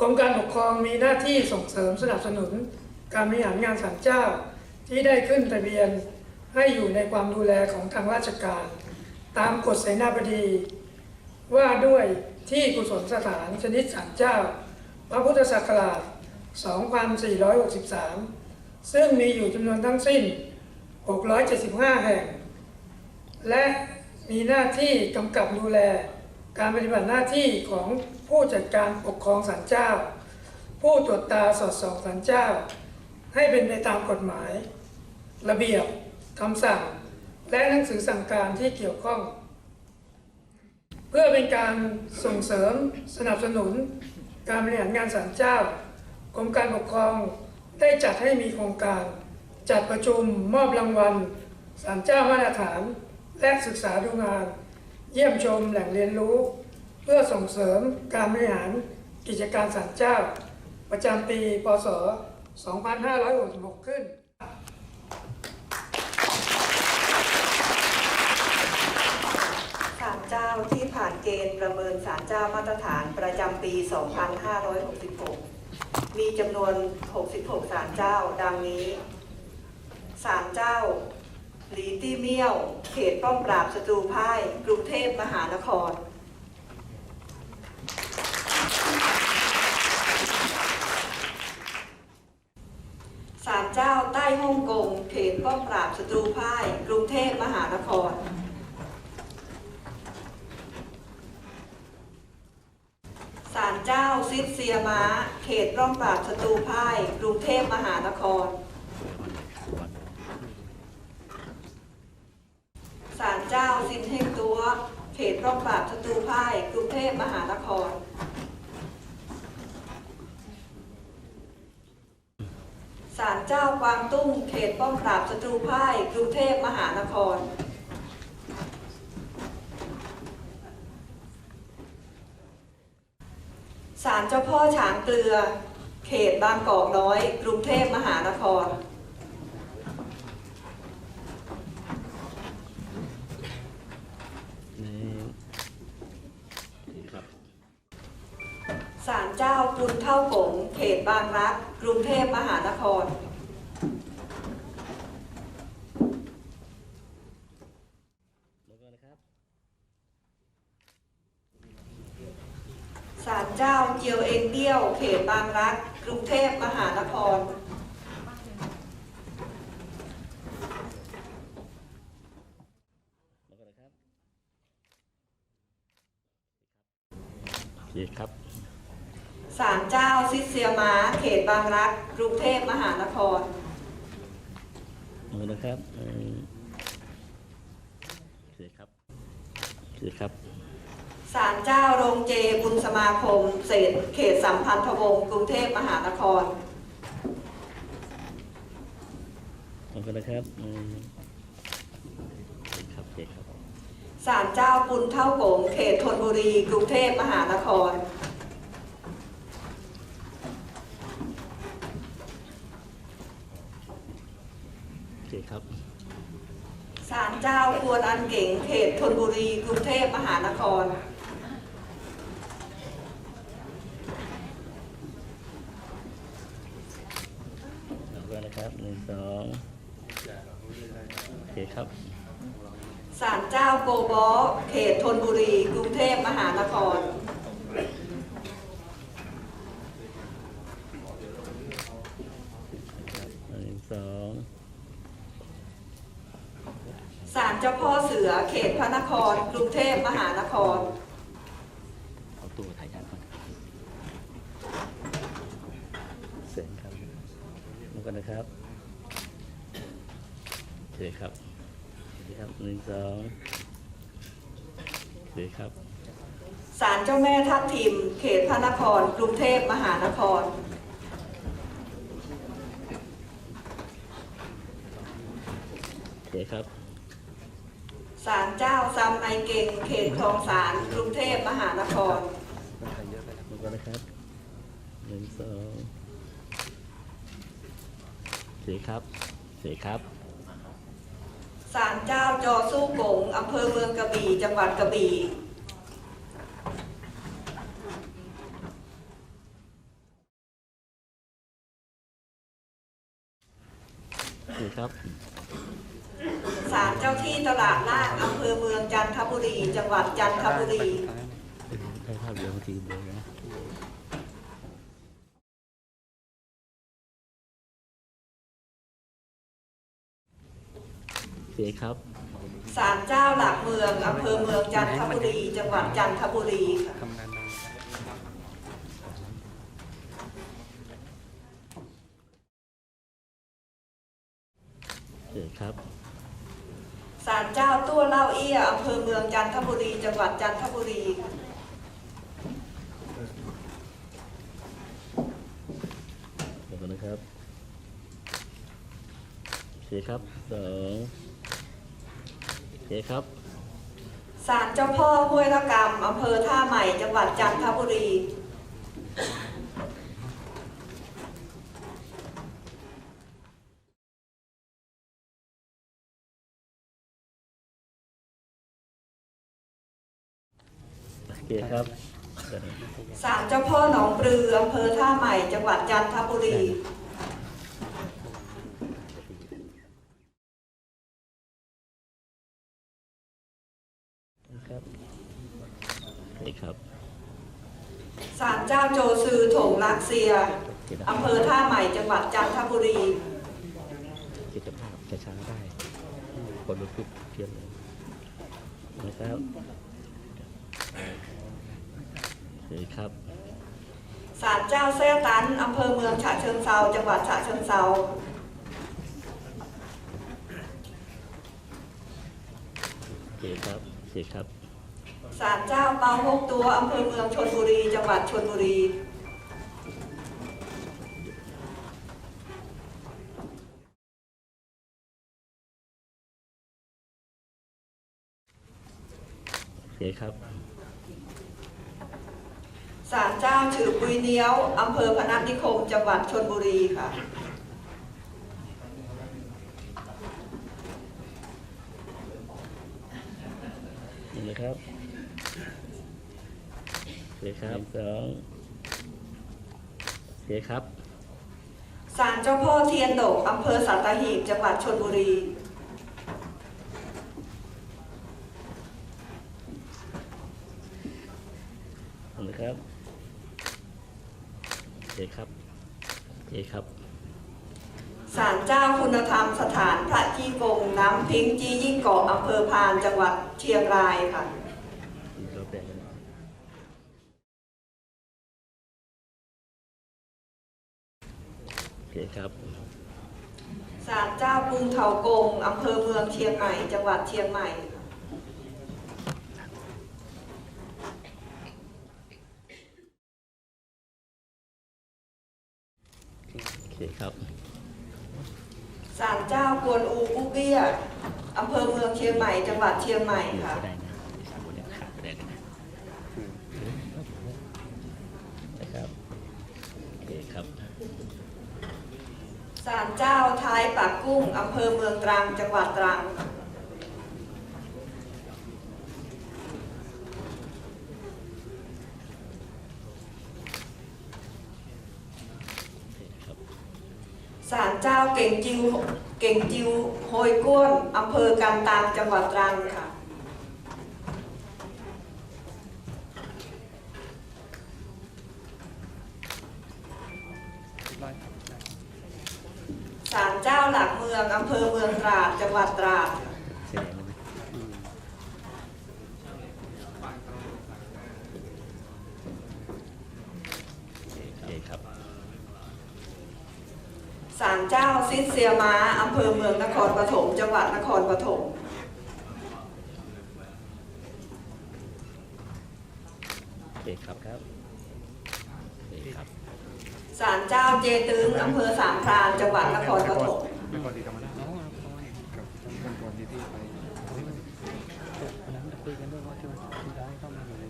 กรมการปกครองมีหน้าที่ส่งเสริมสนับสนุน การบริหารงานศาลเจ้า ที่ได้ขึ้นทะเบียนให้อยู่ในความดูแลของทางราชการ ตามกฎเสนาบดี ว่าด้วยที่กุศลสถานชนิดศาลเจ้า พระพุทธศักราช 2463 ซึ่งมีอยู่จำนวนทั้งสิ้น 675 แห่ง และมีหน้าที่กำกับดูแล การปฏิบัติหน้าที่ของผู้จัดการปกครองศาลเจ้า ผู้ตรวจตาสอดส่องศาลเจ้า ให้เป็นไปตามกฎหมาย ระเบียบคำสั่ง และหนังสือสั่งการที่เกี่ยวข้อง เพื่อเป็นการส่งเสริมสนับสนุน การบริหารงานศาลเจ้ากรมการปกครองได้จัดให้มีโครงการ จัดประชุมมอบรางวัลศาลเจ้ามาตรฐาน และศึกษาดูงาน เยี่ยมชมแหล่งเรียนรู้ เพื่อส่งเสริมการบริหารกิจการศาลเจ้า ประจำปี พศ 2566 ขึ้น ศาลเจ้าที่ผ่านเกณฑ์ประเมินศาลเจ้ามาตรฐานประจำปี 2566 มีจำนวน 66 ศาลเจ้า ดังนี้ ศาลเจ้า หลีตี้เมี่ยว เขตป้อมปราบศัตรูพ่าย กรุงเทพมหานคร ศาลเจ้าใต้ฮ่องกง เขตป้อมปราบศัตรูพ่าย กรุงเทพมหานคร ศาลเจ้าซิดเซียม้า เขตร่องปราบศัตรูพ่าย กรุงเทพมหานคร ศาลเจ้าซินเฮงตัว เขตร่องปราบศัตรูพ่ายกรุงเทพมหานคร ศาลเจ้ากวางตุ้ง เขตป้อมปราบศัตรูพ่ายกรุงเทพมหานคร ศาลเจ้าพ่อฉางเกลือ เขตบางกอกน้อย กรุงเทพมหานคร เท่ากงเขตบางรัก กรุงเทพมหานครแล้วก็นะครับศาลเจ้าเจียวเอ็นเตี้ยว เขตบางรัก กรุงเทพมหานคร แล้วก็นะครับโอเคครับ ศาลเจ้า ซิดเซียม้าเขตบางรักกรุงเทพมหานครมือนะครับเอ่อโอเคครับโอเคครับศาลเจ้าโรงเจบุญสมาคมเศษเขตสัมพันธวงศ์กรุงเทพมหานครแล้วก็นะครับเอ่อโอเคครับโอเคครับศาลเจ้าปุนเท่ากงเขตธนบุรีกรุงเทพมหานคร โอเคครับ ศาลเจ้าควนอันเก่งเขตธนบุรีกรุงเทพมหานคร แล้วก็นะครับหนึ่งสองโอเคครับศาลเจ้าโกบอเขตธนบุรีกรุงเทพมหานคร หนึ่งสอง ศาล เจ้าพ่อเสือเขตพระนคร กรุงเทพมหานคร เอาตัวถ่ายงานก่อนเสียงครับแล้วก็นะครับโอเคครับโอเคครับหนึ่งสองโอเคครับศาลเจ้าแม่ทับทิม เขตพระนคร กรุงเทพมหานครโอเคครับศารเจ้าซัมไอเก่งเขตคลองสารกรุงเทพมหานครมันถ่ครับหนึ่งสองสีครับสีครับศาลเจ้าจอสู้กงอำเภอเมืองกระบี่จังหวัดกระบี่สีครับศาลเจ้าที่ตลาด อำเภอเมืองจันทบุรี จังหวัดจันทบุรีได้ภาพเดียวบางทีเดียวนะโอเคครับศาลเจ้าหลักเมืองอำเภอเมืองจันทบุรี จังหวัดจันทบุรีค่ะทำงานดังโอเคครับศาลเจ้าตัวเล่าเอี้ยอำเภอเมืองจันทบุรี จังหวัดจันทบุรีค่ะเดี๋ยวก่อนนะครับโอเคครับสองโอเคครับศาลเจ้าพ่อห้วยละกำอำเภอท่าใหม่ จังหวัดจันทบุรี เคครับเดี๋ยวศาลเจ้าพ่อหนองปลืออำเภอท่าใหม่ จังหวัดจันทบุรีครับโอเคครับศาลเจ้าโจซือถงลักเซียโอเคนะอำเภอท่าใหม่ จังหวัดจันทบุรีเก็บภาพช้าๆได้คนรู้สึกเพียนเลยนะครับ โอเคครับศาลเจ้าแซ่ตันอำเภอเมืองฉะเชิงเซาจังหวัดฉะเชิงเซาโอเคครับโอเคครับศาลเจ้าเปาหกตัวอำเภอเมืองชนบุรี จังหวัดชนบุรีโอเคครับ ศาลเจ้าฉือปุยเนี้ยวอำเภอพนัสนิคม จังหวัดชนบุรีค่ะนี่นะครับโอเคครับสองโอเคครับศาลเจ้าพ่อเทียนโดกอำเภอสัตหีบ จังหวัดชนบุรี นี่นะครับโอ เคครับโอเคครับศาลเจ้าคุณธรรมสถานพระที่กงน้ำพิงจียิ่งเกาะอำเภอพานจังหวัดเชียงรายค่ะอีกรอบแรกกันโอเคครับศาลเจ้าปุงเถากงอำเภอเมืองเชียงใหม่ จังหวัดเชียงใหม่ค่ะ โอเคครับ ศาลเจ้ากวนอูปุเบี้ยอำเภอเมืองเชียงใหม่ จังหวัดเชียงใหม่อยู่ค่ะก็ได้นะสามคนเนี่ยขาดก็ได้นะนะครับโอเคครับศาลเจ้าท้ายปากกุ้งอำเภอเมืองตรัง จังหวัดตรังโอเคนะครับ ศาเจ้าเก่งจิวเก่งจิวโฮยก้วนอำเภอการตังจังหวัดตรังค่ะศาลเจ้าหลักเมืองอำเภอเมืองตราดจังหวัดตราดค่ะ แสดงเลยไหม อืม โอเคครับ ศาลเจ้า ซิดเซียม้าอำเภอเมืองนครปฐมจังหวัดนครปฐมโอเคครับครับโอเคครับศาลเจ้าเจตึงอำเภอสามพรานจังหวัดนครปฐมนครศรีธรรมราชอ๋อครับกับท่านคนที่ที่ไปวันนั้นคุยกันด้วยว่าที่ว่าที่ได้เข้ามาอยู่ในกลุ่มกัน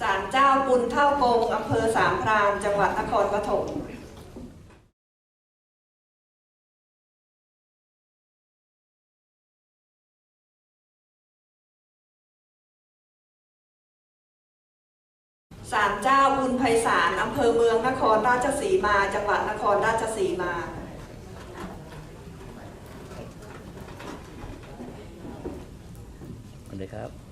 ศาลเจ้าปุนเท่ากงอำเภอสามพรานจังหวัดนครปฐมศาลเจ้าบุญไพศาลอำเภอเมืองนครราชสีมา จังหวัดนครราชสีมาอันนี้ครับ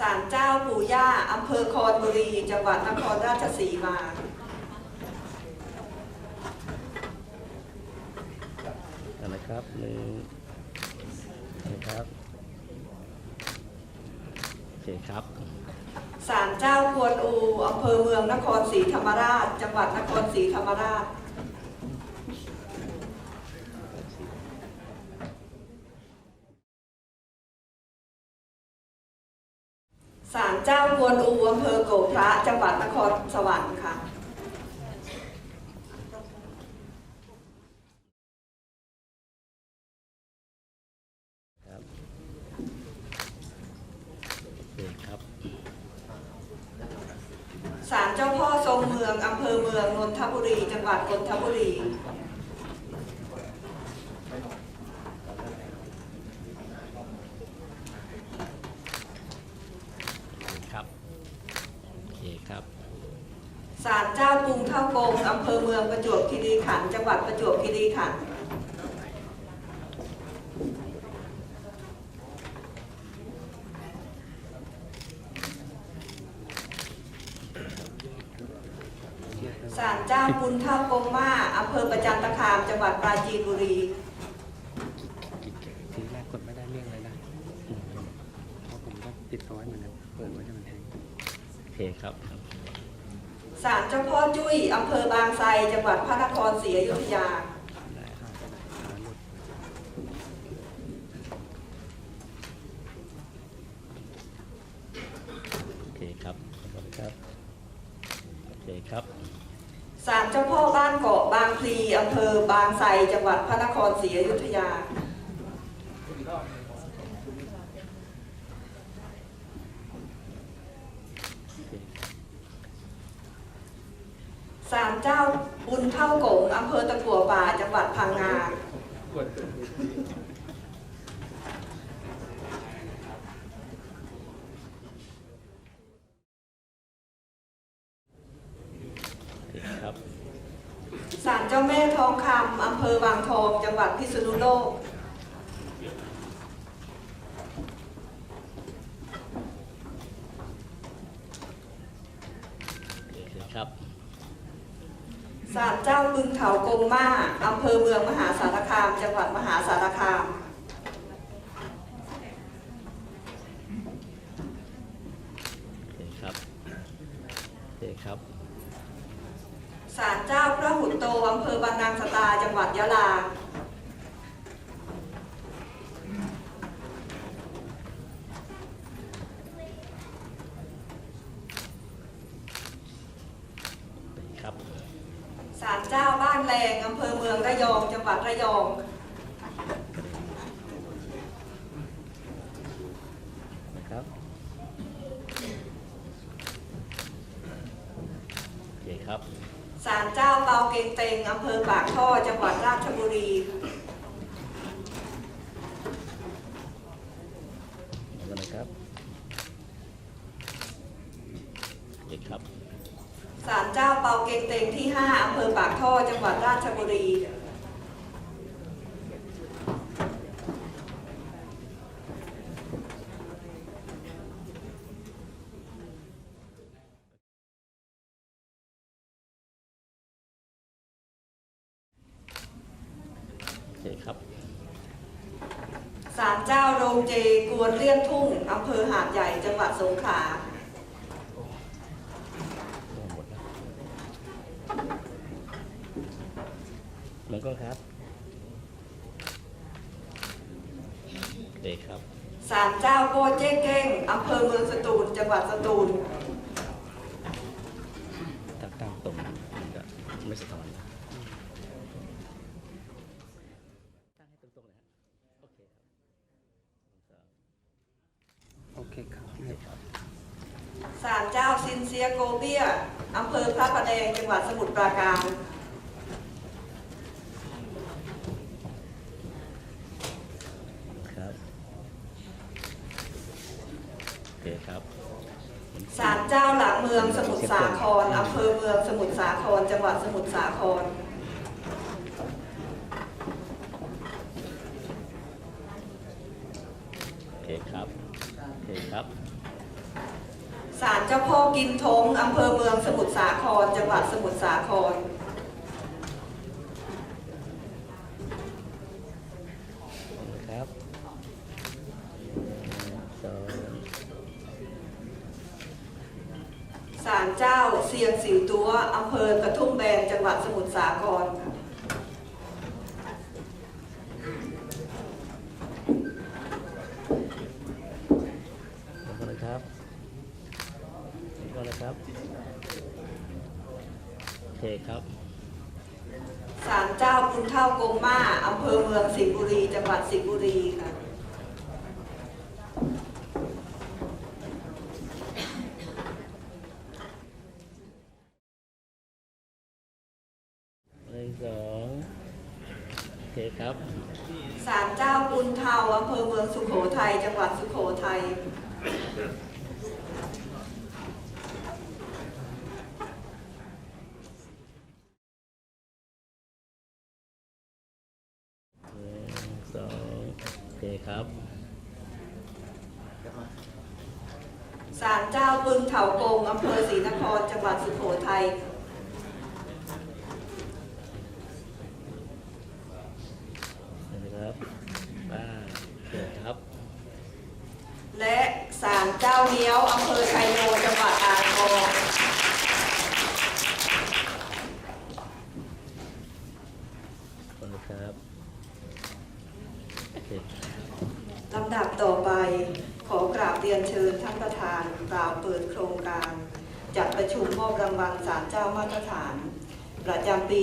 ศาลเจ้าปู่ย่าอำเภอคอนบุรี จังหวัดนครราชสีมาอันนะครับหนึ่งอันนะครับโอเคครับศาลเจ้ากวนอูอำเภอเมืองนครศรีธรรมราช จังหวัดนครศรีธรรมราช ศาล เจ้ากวนอูอำเภอโกพระจังหวัดนครสวรรค์ค่ะครับโอเคครับศาลเจ้าพ่อทรงเมืองอำเภอเมืองนนทบุรี จังหวัดนนทบุรี ครับโอเคครับ ศาลเจ้ากรุงเท่ากงอำเภอเมืองประจวบคีรีขันธ์จังหวัดประจวบคีรีขันธ์ศาลเจ้าปุณเท่ากงมาอำเภอประจันตคาม จังหวัดปราจีนบุรีทีแรกกดไม่ได้เลี่ยงเลยนะเพราะผมก็ปิดเอาไว้เหมือนกันเปิดไว้จะมันแทงโอเคครับ ศาลเจ้าพ่อจุ้ยอำเภอบางไทรจังหวัดพระนครศรีอยุธยาได้ครับหาหลุดโอเคครับขอบคุณครับโอเคครับศาลเจ้าพ่อบ้านเกาะบางพลีอำเภอบางไทรจังหวัดพระนครศรีอยุธยา ศาลเจ้าบุญเท่ากงอำเภอตะกัวป่าจังหวัดพังงาโอเคครับศาลเจ้าแม่ทองคำอำเภอบางทอง จังหวัดพิษณุโลก โอเคครับ ศาลเจ้าบึงเขากงมาอำเภอเมืองมหาสารคาม จังหวัดมหาสารคามโอเคครับโอเคครับศาลเจ้าพระหุนโตอำเภอบรรนังสตาจังหวัดยะลา ครับ ศาลเจ้าบ้านแร งอำเภอเมืองระยอง จังหวัดระยองนะครับโอเคครับศาลเจ้าเปาเกงเตงอำเภอปากท่อ จังหวัดราชบุรี แล้วนะครับ โอเคครับ ศาลเจ้าเปาเกงเตงที่ 5อำเภอปากท่อ จังหวัดราชบุรี โอเคครับ ศาล เจ้าโรงเจกวนเลี่ยนทุ่งอำเภอหาดใหญ่จังหวัดสงขลาหมดแล้วน้องกล้องครับโอเคครับศาลเจ้าโกเจ้เก้งอำเภอเมืองสตูลจังหวัดสตูล ตั้งตั้งตรงมันก็ไม่สะท้อนนะตั้งให้ตรงๆนะฮะโอเคครับ โอ เคครับโอเคครับศาลเจ้าซินเซียโกเบียอำเภอพระประแดงจังหวัดสมุทรปราการ ครับเคครับศาลเจ้าหลักเมืองสมุทรสาครอำเภอเมืองสมุทรสาคร จังหวัดสมุทรสาคร โอเคครับ โอเคครับศาลเจ้าพ่อกินทงอำเภอเมืองสมุทรสาคร จังหวัดสมุทรสาคร ครับสองศาลเจ้าเซียงสิวตัวอำเภอกระทุ่มแบนจังหวัดสมุทรสาครขอบคุณนะครับขอบคุณนะครับ โอเคครับ ศาลเจ้าพุนเท่ากงมาอำเภอเมืองสิงห์บุรี จังหวัดสิงห์บุรีค่ะ หนึ่งสองโอเคครับ ศาลเจ้าปุนเทาอำเภอเมืองสุโขทัย จังหวัดสุโขทัย หนึ่งสองโอ เคครับศาลเจ้าบึงเถากงอำเภอศรีนคร จังหวัดสุโขทัย นะครับป้าโอเคครับ และศาลเจ้าเนี้ยวอำเภอชัยโยจังหวัดอ่างทอง ขอบคุณครับโอเค ลำดับต่อไปขอกราบเรียนเชิญท่านประธานกล่าวเปิดโครงการ จัดประ รางวัลศาลเจ้ามาตรฐาน ประจำปี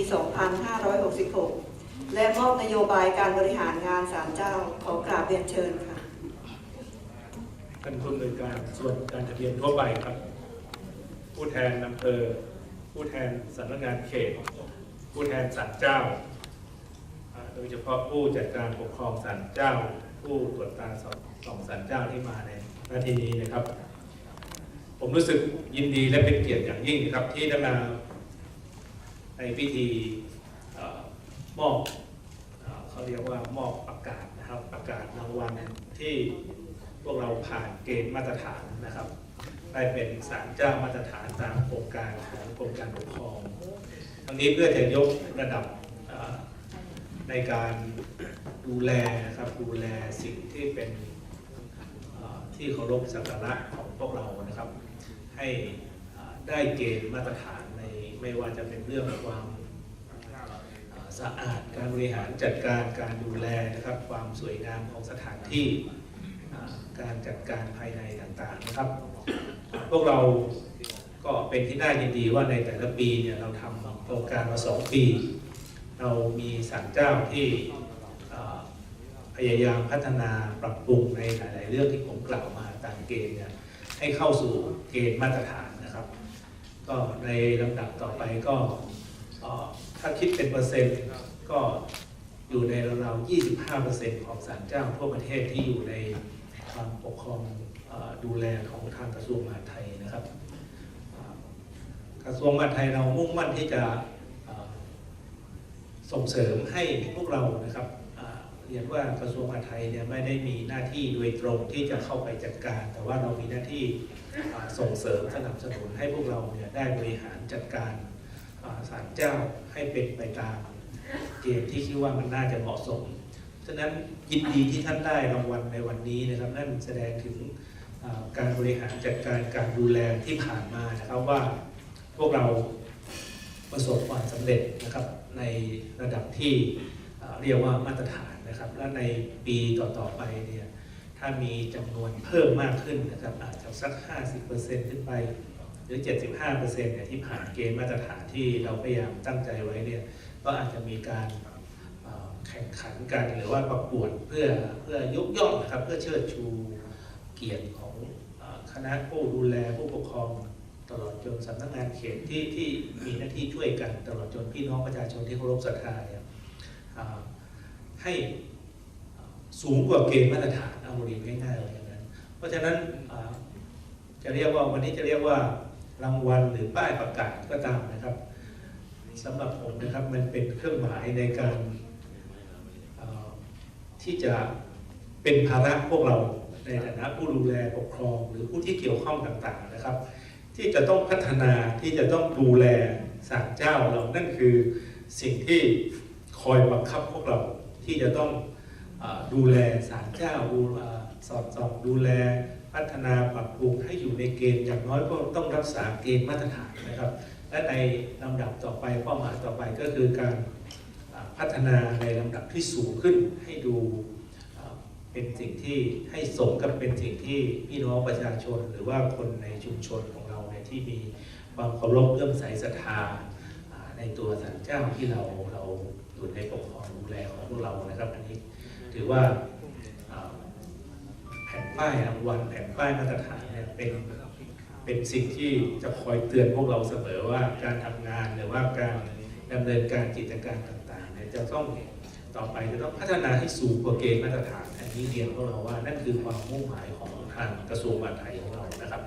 2566 และมอบนโยบายการบริหารงานศาลเจ้าขอกราบเรียนเชิญค่ะท่านผู้อำนวยการส่วนการทะเบียนทั่วไปครับ ผู้แทนอำเภอผู้แทนสำนักงานเขต ผู้แทนศาลเจ้า โดยเฉพาะผู้จัดการปกครองศาลเจ้า ผู้ตรวจตาสอบสองศาลเจ้าที่มาในนาทีนี้นะครับ ผมรู้สึกยินดีและเป็นเกียรติอย่างยิ่งครับ ที่ได้มาในพิธีอมอบเอเขาเรียกว่ามอบประกาศนะครับประกาศรางวัลที่พวกเราผ่านเกณฑ์มาตรฐานนะครับ ได้เป็นศาลเจ้ามาตรฐานตามโครงการของกรมการปกครองทั้งนี้เพื่อจะยกระดับในการดูแลนะครับดูแลสิ่งที่เป็นที่เคารพสักการะของพวกเรานะครับ ให้ได้เกณฑ์มาตรฐานในไม่ว่าจะเป็นเรื่องความสะอาดการบริหารจัดการการดูแลนะครับความสวยงามของสถานที่การจัดการภายในต่างๆนะครับ พวกเราก็เป็นที่น่ายินดีว่าในแต่ละปีเนี่ยเราทำโครงการมาสองปี เรามีศาลเจ้าที่พยายามพัฒนาปรับปรุงในหลาย ๆ เรื่องที่ผมกล่าวมาตามเกณฑ์เนี่ย ให้เข้าสู่เกณฑ์มาตรฐานนะครับ ก็ในลำดับต่อไปก็ถ้าคิดเป็นเปอร์เซ็นต์ก็อยู่ในราวๆ25%ของศาลเจ้าทั่วประเทศที่อยู่ในความปกครองดูแลของทางกระทรวงมหาดไทยนะครับ กระทรวงมหาดไทยเรามุ่งมั่นที่จะส่งเสริมให้พวกเรานะครับ เรียนว่ากระทรวงมหาดไทยเนี่ยไม่ได้มีหน้าที่โดยตรงที่จะเข้าไปจัดการ แต่ว่าเรามีหน้าที่ส่งเสริมสนับสนุนให้พวกเราเนี่ยได้บริหารจัดการอ่าศาลเจ้าให้เป็นไปตามเกณฑ์ที่คิดว่ามันน่าจะเหมาะสม ฉะนั้นยินดีที่ท่านได้รางวัลในวันนี้นะครับนั่นแสดงถึงการบริหารจัดการการดูแลที่ผ่านมานะครับว่าพวกเราประสบความสำเร็จนะครับในระดับที่เรียกว่ามาตรฐาน นะครับ และในปีต่อๆไปเนี่ย ถ้ามีจำนวนเพิ่มมากขึ้นนะครับ อาจจะสัก 50%ขึ้นไป หรือ 75%เนี่ยที่ผ่านเกณฑ์มาตรฐานที่เราพยายามตั้งใจไว้เนี่ย ก็อาจจะมีการแข่งขันกันหรือว่าประกวดเพื่อเพื่อยกย่องนะครับ เพื่อเชิดชูเกียรติของคณะผู้ดูแลผู้ปกครองตลอดจนสำนักงานเขตที่ที่มีหน้าที่ช่วยกัน ตลอดจนพี่น้องประชาชนที่เคารพศรัทธาเนี่ย ให้สูงกว่าเกณฑ์มาตรฐานเอาเรียนง่ายๆเลยอย่างนั้นเพราะฉะนั้นจะเรียกว่าวันนี้จะเรียกว่ารางวัลหรือป้ายประกาศก็ตามนะครับสำหรับผมนะครับมันเป็นเครื่องหมายในการที่จะเป็นภาระพวกเราในฐานะผู้ดูแลปกครอง หรือผู้ที่เกี่ยวข้องต่างๆนะครับ ที่จะต้องพัฒนาที่จะต้องดูแลศาลเจ้าเรานั่นคือสิ่งที่คอยบังคับพวกเรา ที่จะต้องอดูแลศาลเจ้าดูเอ่อสอดส่องดูแลพัฒนาปรับปรุงให้อยู่ในเกณฑ์อย่างน้อยก็ต้องรักษาเกณฑ์มาตรฐานนะครับ และในลำดับต่อไปเป้าหมายต่อไปก็คือการพัฒนาในลำดับที่สูงขึ้นให้ดูเป็นสิ่งที่ให้สมกับเป็นสิ่งที่พี่น้องประชาชน หรือว่าคนในชุมชนของเราเนี่ยที่มีความเคารพเลื่อมใสศรัทธาอ่าในตัวสันเจ้าที่เราเรา อยู่ในปกครองดูแลของพวกเรานะครับอันนี้ ถือว่าแผ่นป้ายรางวัลแผ่นป้ายมาตรฐานเนี่ยเป็นเป็นสิ่งที่จะคอยเตือนพวกเราเสมอว่าการทำงานหรือว่าการดำเนินการกิจการต่างๆเนี่ยจะต้องต่อไปจะต้องพัฒนาให้สูงกว่าเกณฑ์มาตรฐานอันนี้เรียนพวกเราว่านั่นคือความมุ่งหมายของทางกระทรวงมหาดไทยของเรานะครับ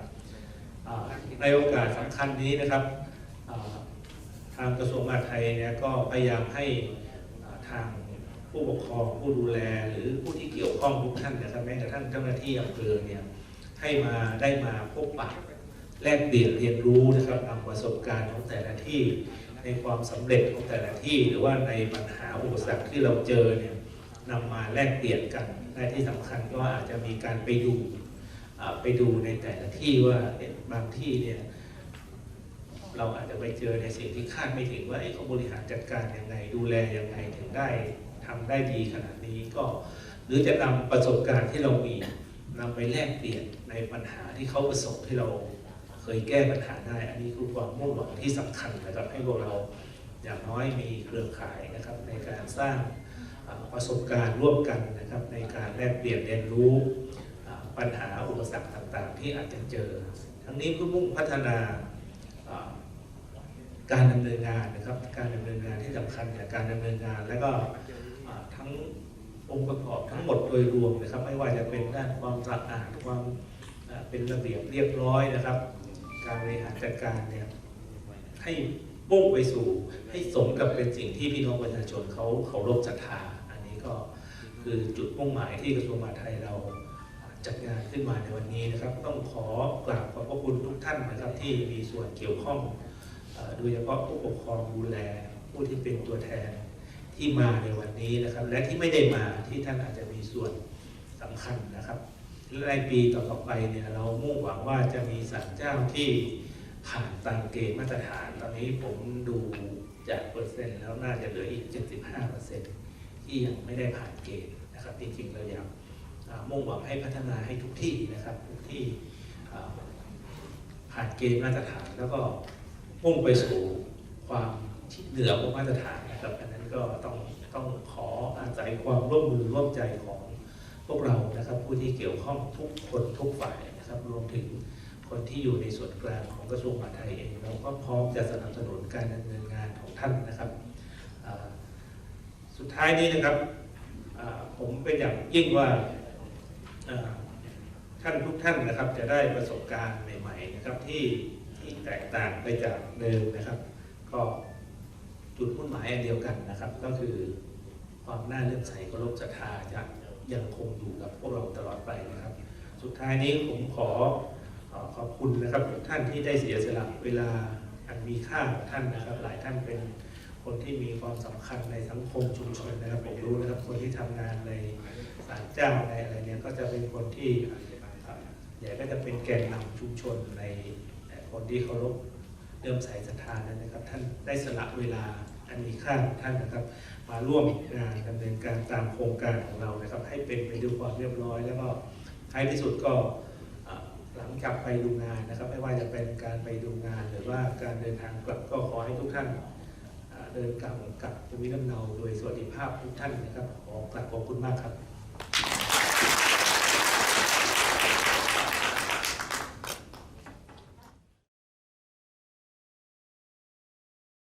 ในโอกาสสำคัญนี้นะครับางกระทรวงมหาดไทยเนี่ยก็พยายามให้ทางผู้ปกครองผู้ดูแลหรือผู้ที่เกี่ยวข้องทุกท่านนะครับแม้กระทั่งเจ้าหน้าที่อำเภอเนี่ยให้มาได้มาพบปะแลกเปลี่ยนเรียนรู้นะครับนำประสบการณ์ของแต่ละที่ในความสำเร็จของแต่ละที่ หรือว่าในปัญหาอุปสรรคที่เราเจอเนี่ยนำมาแลกเปลี่ยนกันและที่สำคัญก็อาจจะมีการไปดูไปดูในแต่ละที่ว่าบางที่เนี่ย เราอาจจะไปเจอในสิ่งที่คาดไม่ถึงว่าเอ๊ะเขาบริหารจัดการยังไง ดูแลยังไงถึงได้ทำได้ดีขนาดนี้ก็ หรือจะนำประสบการณ์ที่เรามีนำไปแลกเปลี่ยนในปัญหาที่เขาประสบที่เราเคยแก้ปัญหาได้ อันนี้คือความมุ่งหวังที่สำคัญนะครับให้พวกเราอย่างน้อยมีเครือข่ายนะครับในการสร้างประสบการณ์ร่วมกันนะครับในการแลกเปลี่ยนเรียนรู้ปัญหาอุปสรรคต่างๆ ที่อาจจะเจอ ทั้งนี้เพื่อมุ่งพัฒนา การดำเนินงานนะครับ การดำเนินงานที่สำคัญเนี่ยการดำเนินงาน แล้วก็ทั้งองค์ประกอบทั้งหมดโดยรวมนะครับ ไม่ว่าจะเป็นด้านความสะอาดความเป็นระเบียบเรียบร้อยนะครับ การบริหารจัดการเนี่ยให้มุ่งไปสู่ให้สมกับเป็นสิ่งที่พี่น้องประชาชนเขาเคารพศรัทธาอันนี้ก็คือจุดมุ่งหมายที่กระทรวงมหาดไทยเราจัดงานขึ้นมาในวันนี้นะครับ ต้องขอกราบขอบพระคุณทุกท่านนะครับที่มีส่วนเกี่ยวข้อง โดยเฉพาะผู้ปกครองดูแลผู้ที่เป็นตัวแทนที่มาในวันนี้นะครับ และที่ไม่ได้มาที่ท่านอาจจะมีส่วนสำคัญนะครับในปีต่อๆไปเนี่ยเรามุ่งหวังว่าจะมีศาลเจ้าที่ผ่านตามเกณฑ์มาตรฐาน ตอนนี้ผมดูจากเปอร์เซ็นต์แล้วน่าจะเหลืออีก 75เปอร์เซ็นต์ที่ยังไม่ได้ผ่านเกณฑ์นะครับจริงๆเราอยากมุ่งหวังให้พัฒนาให้ทุกที่นะครับทุกที่ผ่านเกณฑ์มาตรฐานแล้วก็ มุ่งไปสู่ความที่เหนือกว่ามาตรฐานนะครับอันนั้นก็ต้องต้องขออาศัยความร่วมมือร่วมใจของพวกเรานะครับ ผู้ที่เกี่ยวข้องทุกคนทุกฝ่ายนะครับ รวมถึงคนที่อยู่ในส่วนกลางของกระทรวงมหาดไทยเองเราก็พร้อมจะสนับสนุนการดำเนินงานของท่านนะครับสุดท้ายนี้นะครับผมเป็นอย่างยิ่งว่าท่านทุกท่านนะครับจะได้ประสบการณ์ใหม่ ๆ นะครับที่ ที่แตกต่างไปจากเดิมนะครับ ก็จุดมุ่งหมายอันเดียวกันนะครับ ก็คือความน่าเลื่อมใสเคารพศรัทธาจะยังคงอยู่กับพวกเราตลอดไปนะครับ สุดท้ายนี้ผมขอขอบคุณนะครับทุกท่านที่ได้เสียสละเวลาอันมีค่าของท่านนะครับ หลายท่านเป็นคนที่มีความสำคัญในสังคมชุมชนนะครับผมรู้นะครับ คนที่ทำงานในศาลเจ้าในอะไรเนี่ยก็จะเป็นคนที่ใหญ่ก็จะเป็นแกนนำชุมชนใน คนที่เคารพเริ่มใส่ศรัทธานั้นนะครับ ท่านได้สละเวลาอันมีค่าของท่านนะครับ มาร่วมงานดำเนินการตามโครงการของเรานะครับ ให้เป็นไปด้วยความเรียบร้อย แล้วก็ท้ายที่สุดก็หลังจากไปดูงานนะครับ ไม่ว่าจะเป็นการไปดูงาน หรือว่าการเดินทางกลับก็ขอให้ทุกท่านเดินกลับกลับภูมิลำเนาโดยสวัสดิภาพทุกท่านนะครับขอกราบขอบคุณมากครับ